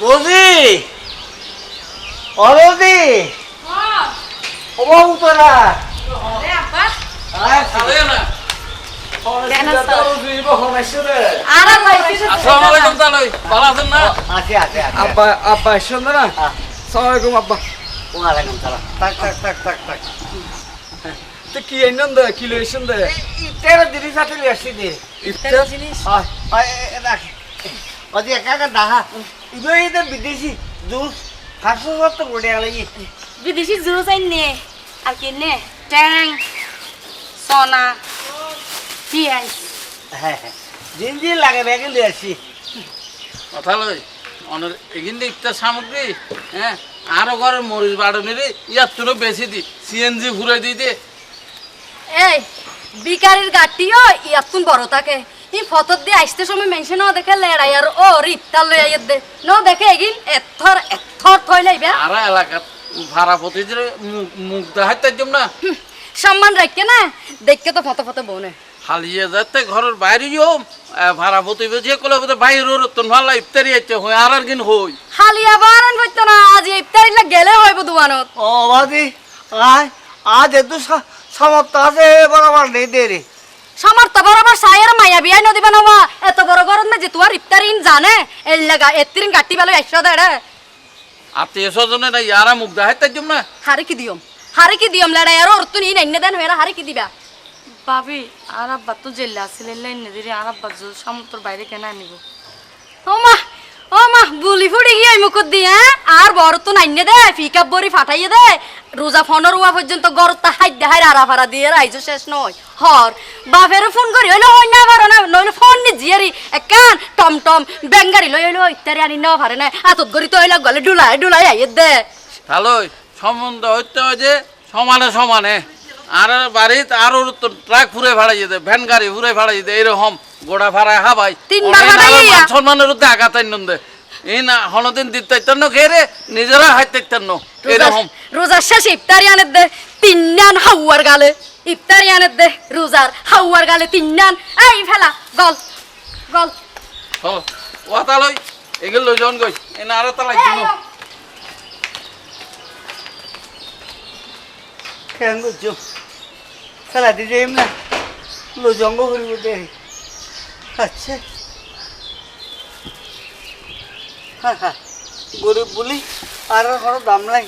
বৌদি। ও বৌদি। ও বাবু তোরা কি এনন দে কি লইছেন দে? তেরো জিনিস আছে আসছি দে। ইফতার? হয় রাখ। অজি একা একা দাহা। ইবে ইতে বিদেশি জুস খাসো সব বড়ে আলাই বিদেশি জুস আইনে আর কি নে ট্যাং সোনা হ্যাঁ হ্যাঁ জিন জিন লাগে ব্যাগে লিয়ে আসছি কথা লই অনের এগিন ইফতার সামগ্রী হ্যাঁ আরও ঘরের মরিচ বাড়নিরে ইয়ার তুলো বেশি দি সিএনজি ঘুরে দিই দে এই বিকারির গাটিও ইয়াতুন বড় থাকে ই ফটোত দিয়ে আসতে সময় মেনশন ন দেখে লেড়াই আর ও রিপ্তা লই আইয়ে দে। ন দেখে এগিন এথর এথর থই লাইবে আর এলাকার ভাড়া প্রতি যে মুখ দেখাইতে যাম না। সম্মান রাখকে না। দেখকে তো ফটো ফটো বনে হালিয়ে যাতে ঘরের বাইরে যাও ভাড়া প্রতি যে কলে বোধ বাইরে রতন ভালো ইফতারি আছে হই আর আর কিন হই হালিয়া বারান হইতো না আজ ইফতারি লা গেলে হইব দুয়ানত ও বাদি আয় আজ এত সমর্থ আছে বরাবর নেই দে রে সমর্থ বরাবর সায়ের মায়া বিয়াই নদী বানাবা এত বড় গরম না যে তুয়ার ইফতারিন জানে? এই লাগা এত্তিরিন গাটি বেলো একশো দেড়ে। আত্মীয় স্বজনে না ইয়ারা মুখ দেখাইতে তার জন্য হারে কি দিয়ম? হারে কি দিয়ম লড়াই আর ওর তুই নাইনে দেন হয়ে হারে কি দিবা? ভাবি আর আব্বা তো জেলে আসলে লাইন দিলে আর আব্বা সামন্তর বাইরে কেন আনিব। ও মা ও মা, বুলি ফুড়ি গিয়ে মুকুট দিয়ে আর বড় তো নাইনে দে, ফিকাপ বড়ি ফাটাইয়ে দে। রোজা ফোনের উয়া পর্যন্ত গরতা হাইট দেহাই আরা দিয়ে রাইজো শেষ নয়। হর বাপের ফোন করি, হইল হই না পারে না, নইলে ফোন নি জিয়ারি একান টম টম, বেঙ্গারি লই হইল, ইত্যাদি আনি না পারে না। আতত গরি তো হইল গলে ডুলাই ডুলাই আইয়ে দে। ভালোই সম্বন্ধ হইতে হয় যে, সমানে সমানে। আর বাড়িতে আরও তো ট্রাক ফুরে ভাড়াই যেতে ভ্যান গাড়ি ফুরে ভাড়াই যেতে এরকম গোড়া ভাড়ায় হাবাই তিনবার ভাড়াইয়া। সম্মানের উদ্দে আঘাত দে। এই না হনদিন দিতাইতেন খেয়ে নিজেরা হাইতেন এরকম। রোজার শেষ ইফতারি আনে দে তিন্নান হাওয়ার গালে। ইফতারি আনে দে রোজার হাওয়ার গালে তিন্নান। এই ফেলা গল গল। ও তালই এগুলো লই যান গই। এ না আরও তালাই দিন কেন খেলা দিতে এম না। লো জঙ্গ করিব দে। আচ্ছা। হ্যাঁ হ্যাঁ গরিব বলি আর কোনো দাম নাই।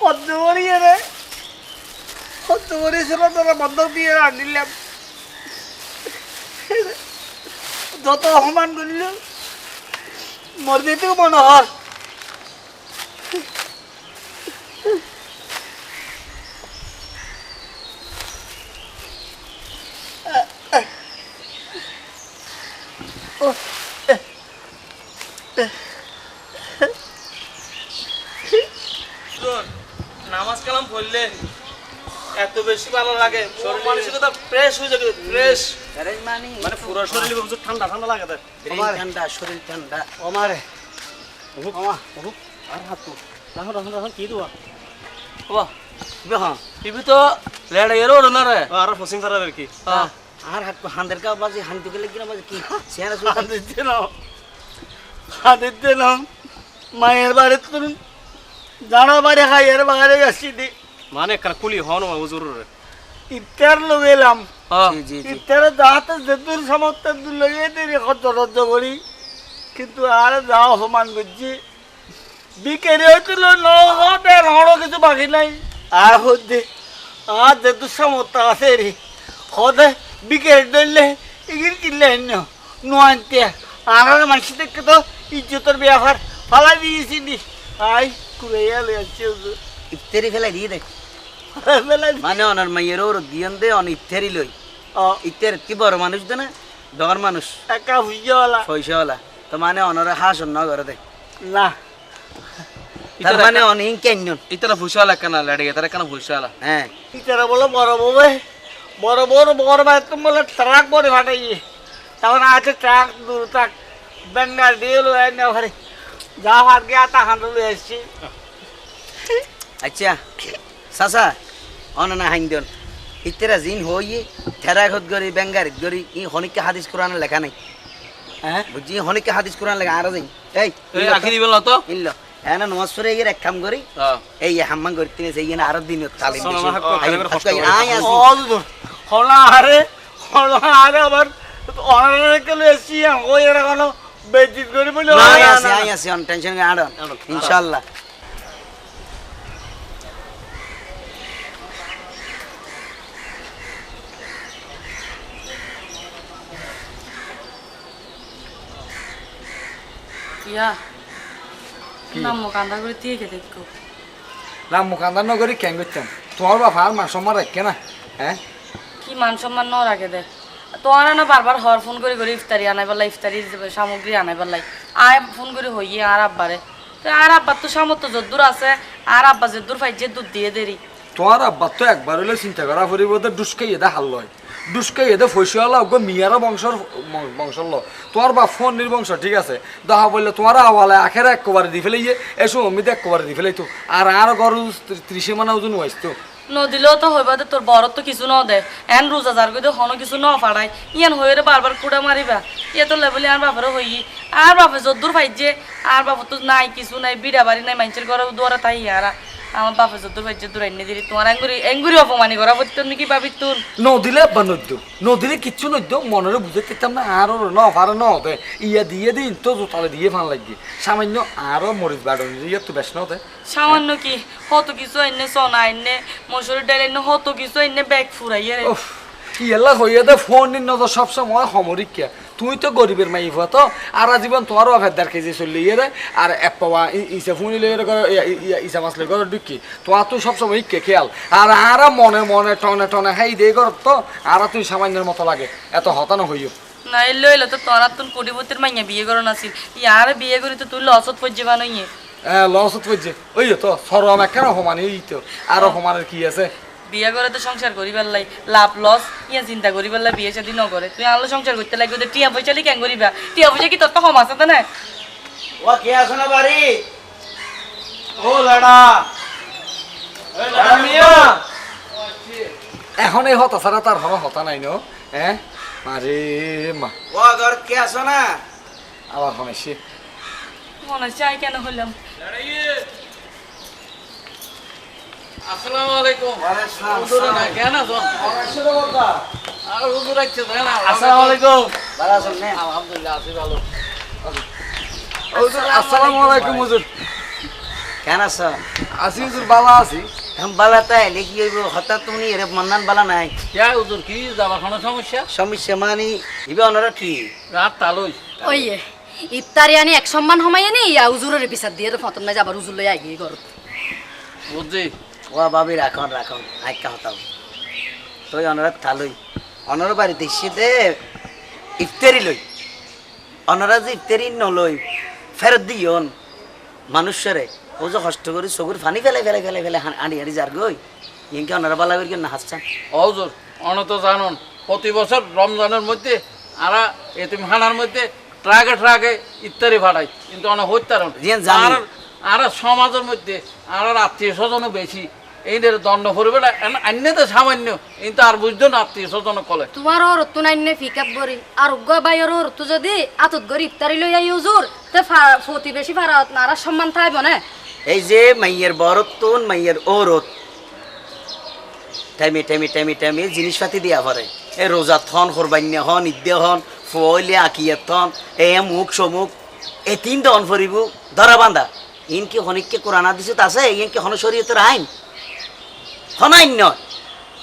কত বড়ি রে কত বড়ি ছিল তোরা বন্ধ দিয়ে আনিলাম। যত অপমান করিল মর যেতেও নামাজ কালাম পড়লে এত বেশি ভালো লাগে শরীর মানসিকতা ফ্রেশ হয়ে যাবে ফ্রেশ মানে পুরো শরীর হুজুর ঠান্ডা ঠান্ডা লাগে তার। ঠান্ডা শরীর ঠান্ডা। আমারে আর হাত রাখো রাখো রাখো কি দুয়া? বাহ হ্যাঁ। টিভি তো লেড়ে এরো না রে? আর ফসিং সারা আর কি। আর হাত হান্দের কা বাজে হান্দি গেলে কিনা বাজে? কি? সিয়ারা দিতে না দিতে না মায়ের বাড়ি তুমি জানা বাড়ি খাই এর বাইরে আসছি দি মানে একটা কুলি হন হুজুর? ইত্যার জি জি ইত্যার যাহাতে যেতুর সমর্থ লগে দেরি কত রজ্জ করি। কিন্তু আর যাও সমান করছি। বিকেরি হয়েছিল নদের হড় কিছু বাকি নাই। আর হচ্ছে আর যেতুর সমর্থ আছে রে। এগিয়ে কিনলে অন্য নোয়ান্তে আর মানুষ দেখে তো ইজ্জতের ব্যাপার ফালাই দিয়েছি নি আই কুড়াইয়া লেগেছে ইফতারি ফেলাই দিয়ে দে ফেলাই মানে অনার মাইয়ের ওর দিয়ন দে অন ইফতারি লই ইফতার কি বড় মানুষ দে না ডর মানুষ একা বুঝিওয়ালা পয়সাওয়ালা তো মানে অনারে হাস অন্য করে দে না তার মানে অনেক কেন ইতারা ফুসালা কেন লেড়ে তারা কেন ফুসালা হ্যাঁ ইতারা বলো বড় বউবে বড় বড় বড় ভাই তুমি বলে ট্রাক বড় ফাটাইয়ে তখন আছে ট্রাক বেঙ্গাল দিয়ে লো এনে ঘরে। যা ফাট গিয়া তা হাঁটু এসছি আচ্ছা চাচা অন না হাইন দিন। ইতেরা জিন হইয়ে থেরাঘত গরি বেঙ্গারিত গরি ই হনিকে হাদিস কোরআনের লেখা নাই। হ্যাঁ? বুঝছি হনিকে হাদিস কোরআন লেখা আর যাই এই এই আখি দিবেন না তো ইল্ল। এনা নমাজ পড়ে গিয়ে এক কাম করি। হ্যাঁ। এই হাম্মান করতে সেই আরও দিন তালিম? আই আসি। হলা আরে হলা আরে আবার অনারে কেলে এসছি ওই এরা কোনো বেজিত করি বলে না, আসি, আই আসি, অন টেনশন করে আড়ন। ইনশাআল্লাহ। ইয়া নাম কান্দা করে দিয়ে কে। দেখো রাম মুখান্দার নগরী কেন করতাম তোমার বাপ আর মান সম্মান রাখে না হ্যাঁ? মান সম্মান ন রাখে দে তোমার না বারবার হর ফোন করে করে ইফতারি আনাই পারলাই, ইফতারি সামগ্রী আনাই পারলাই। আয় ফোন করে হইয়ে আর আব্বারে। তো আর আব্বার তো সামর্থ্য যদ্দূর আছে, আর আব্বা যদ্দূর ফাইজে দুধ দিয়ে দেরি। তোমার আব্বার তো একবার হলে চিন্তা করা ফুরিব তো ডুসকাই এদে হাল লয়। ডুসকাই এদে ফসিয়ালা গো মিয়ারা বংশর বংশর ল। তোমার বাপ ফোন নির্বংশ, ঠিক আছে। দেখা বললে তোমার আওয়ালে আখের একবারে দি ফেলে ইয়ে এসো অমিতে একবারে দি ফেলাই তো আর আর গরু ত্রিশে মানে ওজন হয়েছে নদিলেও তো হইবা দে, তোর বড় তো কিছু ন দে। এন রোজা যার গিয়ে হন কিছু ন পাড়াই ইয়ান হয়ে বারবার কুড়া মারিবা। ইয়ে তো লেবলি আর বাপরে হই আর বাপে যদ্দূর ফাইজে আর বাপ তো নাই, কিছু নাই বিড়া বাড়ি নাই মানুষের ঘরে দুয়ারা তাই আর আমার বাপে যদ্দূর ফাইজে দূর আইনে দিলি তোমার এঙ্গুরি এঙ্গুরি অপমানি করা বলতো নাকি ভাবি তুন নদিলে আব্বা নদ্য। নদিলে কিচ্ছু নদ্য মনের বুঝে দিতাম না আরও ন ফারে ন দে। ইয়া দিয়ে দিন তো জোতালে দিয়ে ফান লাগি সামান্য আরও মরিচ বাড়ন ইয়া তো বেশ ন দে। সামান্য কি? হত কিছু আইনে সোনা আইনে মসুরের ডাল আইনে হত কিছু আইনে ব্যাগ ফুরাইয়ে রে। উফ, হইয়া দে ফোন নিন তো সবসময় সমরিক কে তুই তো গরিবের মাই ফুয়া তো। আর জীবন তোমারও আফের দেড় কেজি চললি ইয়ে রে। আর এক পাওয়া ইসা ফুনি লই ইসা মাছ লই ঘর ঢুকি তোমার তুই সবসময় ইকে খেয়াল। আর আর মনে মনে টনে টনে হাই দে ঘর তো। আর তুই সামান্যের মতো লাগে। এত হতানো হইও। না এলো এলো তো তোর তুন কোটিপতির মাইয়া বিয়ে করো নাছিল ইয়ার বিয়ে করি তো তুই লসত পর্যে বানাইয়ে। হ্যাঁ লস হচ্ছে ওই তো সরম কেন সমান এই তো। আরও সমানের কি আছে? বিয়ে করে তো সংসার করি পারলাই লাভ লস ইয়া চিন্তা করি পারলাই বিয়ে শাদি ন করে তুই আনলো সংসার করতে লাগবে তো টিয়া পয়সা কেন করিবা? টিয়া পয়সা কি তোর তো কম আছে তো না? ও কে আছে না বাড়ি? ও লাডা। এখন এই হতা ছাড়া তার হর হতা নাই ন? হ্যাঁ আরে মা। ও ঘর কে আছো না? আবার হনেছি মনে চাই কেন হইলাম? আসসালামু আলাইকুম হুজুর না কেন আছেন? আর হুজুর আইছে দেন আসসালামু আলাইকুম ভালো আছো না আলহামদুলিল্লাহ আছি ভালো। আসসালামু আলাইকুম হুজুর। কেন আছো আছি হুজুর বালা আছি। हम বালা তাই? লিখি হইব? হঠাৎ তুমি এর মন্নান বালা নাই? কে হুজুর কি কোনো সমস্যা? সমস্যা মানি ইবে অনরা কি? রাত তালুই। ওইয়ে ইফতারি আনি এক সম্মান সময় নি ইয়া উজুরের বিচার দিয়ে তো ফতন নাই যাবার উজুর লই আগিয়ে ঘর। বুঝছি। ও বাবি রাখন রাখন আইকা হতাম। তুই অনরা থালুই। অনর বাড়িতে শীতে ইফতারি লই। অনরা যে ইফতারি নলই ফেরত দিয়ন মানুষরে ও যে কষ্ট করে চকুর ফানি ফেলে ফেলে ফেলে ফেলে আড়ি আড়ি যার গই ইনকে অনরা বালা করে না হাসছেন ও হুজুর অন তো জানুন প্রতি বছর রমজানের মধ্যে আরা এতিমখানার মধ্যে ট্রাকে ট্রাকে ইত্যাদি ভাড়াই কিন্তু অনেক। আর আর সমাজের মধ্যে আর আত্মীয় স্বজনও বেশি এইদের দণ্ড পড়বে না। তো সামান্য। কিন্তু আর বুঝতো না আত্মীয় স্বজন কলে। তোমার ওর তো নাই নে ফিকাপ বরি। আর উগ্গা বাইর ওর তো যদি আতত গরি ইফতারি লই আই উজুর তে ফা- ফতি বেশি ফারাত নারা সম্মান থাইব না। এই যে মাইয়ের বরত্তন মাইয়ের ওরত টাইমে টাইমে টাইমে টাইমে জিনিসপাতি দিয়া পরে এই রোজা থন কোরবান্য হন ইদ্যে হন ফুয়লে আকিয়ে থন এ মুখ সমুখ এ তিন দন ফরিব ধরা বান্ধা। ইনকে হনিককে কোরআন হাদিস আছে ইনকে হন শরীয়তের আইন। হন আইন নয়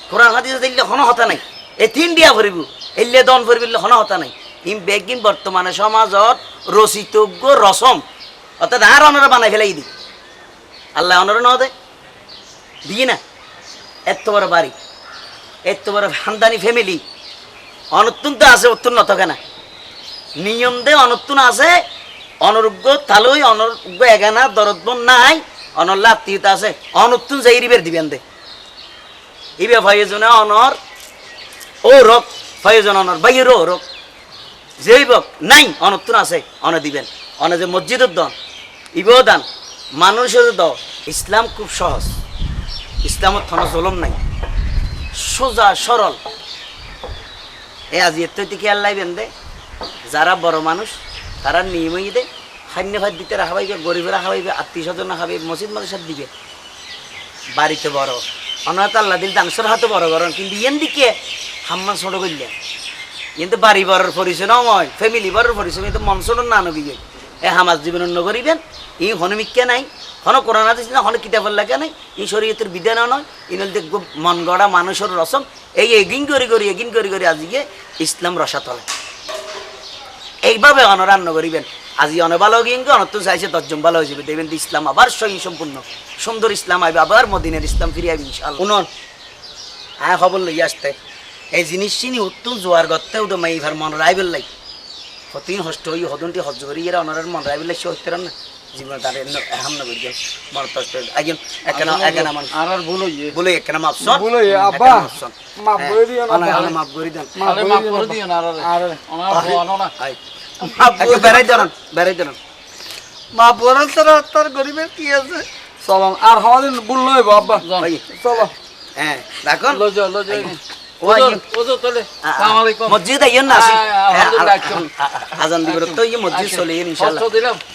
কোরআন হাদিস দিলে হন হতা নাই। এ তিন দিয়া ফরিব এলে দন ফরিবিলে হন হতা নাই। ইন বেগিন বর্তমানে সমাজত রচিতজ্ঞ রসম। অর্থাৎ আর অনরা বানাই ফেলাই দি আল্লাহ অনরা ন দে। দিয়ে না? এত বড় বাড়ি। এত বড় খানদানি ফ্যামিলি অনতুন তো আছে অত্যুন নত কেনা নিয়ম দে অনতুন আছে। অনরোগ্য তালুই, অনরোগ্য এগানা দরদবন নাই। অনল্লা আত্মীয়তা আছে। অনতুন যাই রিবের দিবেন দে। ইবে ভয়জনে অনর, ও রক ভয়জন অনর বাইর ও রক যেই বক, নাই অনতুন আছে, অন দিবেন। অনে যে মসজিদের দন ইবেও দান মানুষের দ ইসলাম খুব সহজ। ইসলামত থন জলম নাই। সোজা, সরল। এ আজি এর তো খেয়াল লাইবেন দে? যারা বড় মানুষ, তারা নিয়মই দে খান্য ভাত দিতে রাখাবাইবে গরিবেরা খাবাইবে আত্মীয় স্বজন খাবে মসজিদ মাদ্রাসার দিবে। বাড়িতে বড়। অনাথ আল্লাহ দিল ডাংসর হাতে বড় গরম, কিন্তু ইয়েন দিকে হাম্মান ছোট করলে। কিন্তু বাড়ি বড়র পরিচয় নয় ফ্যামিলি বড়র পরিচয়, কিন্তু মন ছোট না নবিবে এ হামাজ জীবন অন্য করিবেন, ই হনমিক্যা নাই, হন কোরআনা দিস না হন কিতাবের লাগে নাই, ই শরীয়তের বিধানও নয় ইনল দেখব মন গড়া মানুষের রসম। এই এগিন করি করি, এগিন করি করি আজকে ইসলাম রসা তলে এইভাবে অনরান্ন করিবেন। আজি অনভালো গিয়ে অনত চাইছে দশজন ভালো হয়ে যাবে। দেখবেন যে ইসলাম আবার স্বয়ং সম্পূর্ণ। সুন্দর ইসলাম আইবে আবার মদিনের ইসলাম ফিরে আইবে ইনশাআল্লাহ। উনন হ্যাঁ খবর লই আসতে। এই জিনিস চিনি উত্তম জোয়ার গত্তে উদো মাই ভার মন রাইবেল লাই। হতিন হষ্ট হই হদনটি হজ করি এরা অনরার মন রাইবেল লাই সে হইতে না। জীবন তার হাম না করি মন তষ্ট একজন একনা একনা মান আর আর ভুল হইয়ে। বলে একনা মাপসন বলে, আব্বা, মাফ করে দিও না, আব্বা। মাফ করে দেন আরে মাফ করে দিও না আর। আরে। একটু বেড়াই দেন বেড়াই দেন। মা তার গরিবের কি আছে? চলো আর আমাদের ভুল লইব আব্বা। ওই চলো। হ্যাঁ দেখুন। লজো লজো মসজিদ আইয়েন না আচ্ছা। আজান তো মসজিদ চলে ইনশাআল্লাহ।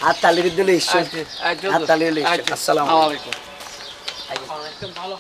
হাত তালি দিলে ঈশ্বর আচ্ছা, আচ্ছা, তালি দিলে আচ্ছা, আসসালামু আসসালামু আলাইকুম আলাইকুম ভালো